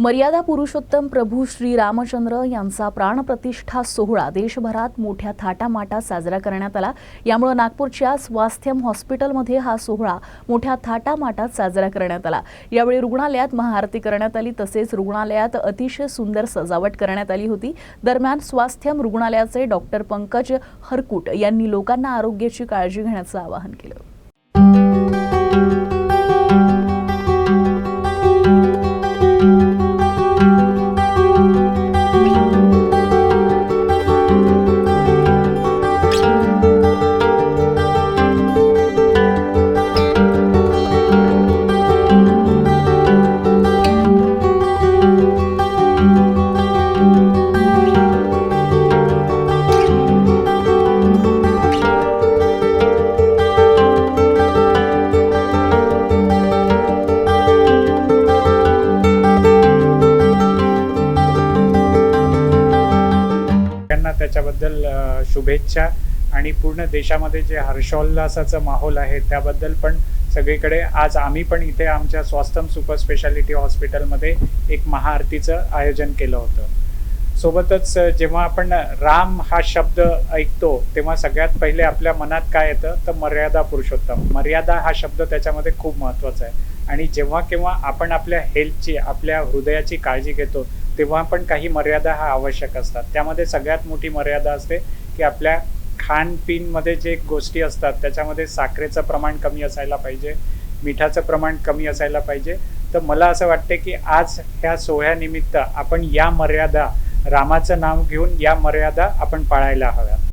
मर्यादा पुरुषोत्तम प्रभू श्री रामचंद्र यांचा प्राणप्रतिष्ठा सोहळा देशभरात मोठ्या थाटामाटात साजरा करण्यात आला. यामुळे नागपूरच्या स्वास्थ्यम हॉस्पिटलमध्ये हा सोहळा मोठ्या थाटामाटात साजरा करण्यात आला. यावेळी रुग्णालयात महाआरती करण्यात आली तसेच रुग्णालयात अतिशय सुंदर सजावट करण्यात आली होती. दरम्यान स्वास्थ्यम रुग्णालयाचे डॉक्टर पंकज हरकुट यांनी लोकांना आरोग्याची काळजी घेण्याचं आवाहन केलं. त्याच्याबद्दल शुभेच्छा. आणि पूर्ण देशामध्ये जे हर्षोल्लासाचं माहोल आहे त्याबद्दल पण सगळीकडे आज आम्ही पण इथे आमच्या स्वास्थम सुपर स्पेशालिटी हॉस्पिटलमध्ये एक महाआरतीचं आयोजन केलं होतं. सोबतच जेव्हा आपण राम हा शब्द ऐकतो तेव्हा सगळ्यात पहिले आपल्या मनात काय येतं? तर मर्यादा पुरुषोत्तम. मर्यादा हा शब्द त्याच्यामध्ये खूप महत्त्वाचा आहे. आणि जेव्हा केव्हा आपण आपल्या हेल्थची आपल्या हृदयाची काळजी घेतो तेव्हा पण काही मर्यादा हा आवश्यक असतात. त्यामध्ये सगळ्यात मोठी मर्यादा असते की आपल्या खानपिनमध्ये जे गोष्टी असतात त्याच्यामध्ये साखरेचं प्रमाण कमी असायला पाहिजे मिठाचं प्रमाण कमी असायला पाहिजे. तर मला असं वाटते की आज ह्या सोहळ्यानिमित्त आपण या मर्यादा रामाचं नाव घेऊन या मर्यादा आपण पाळायला हव्यात.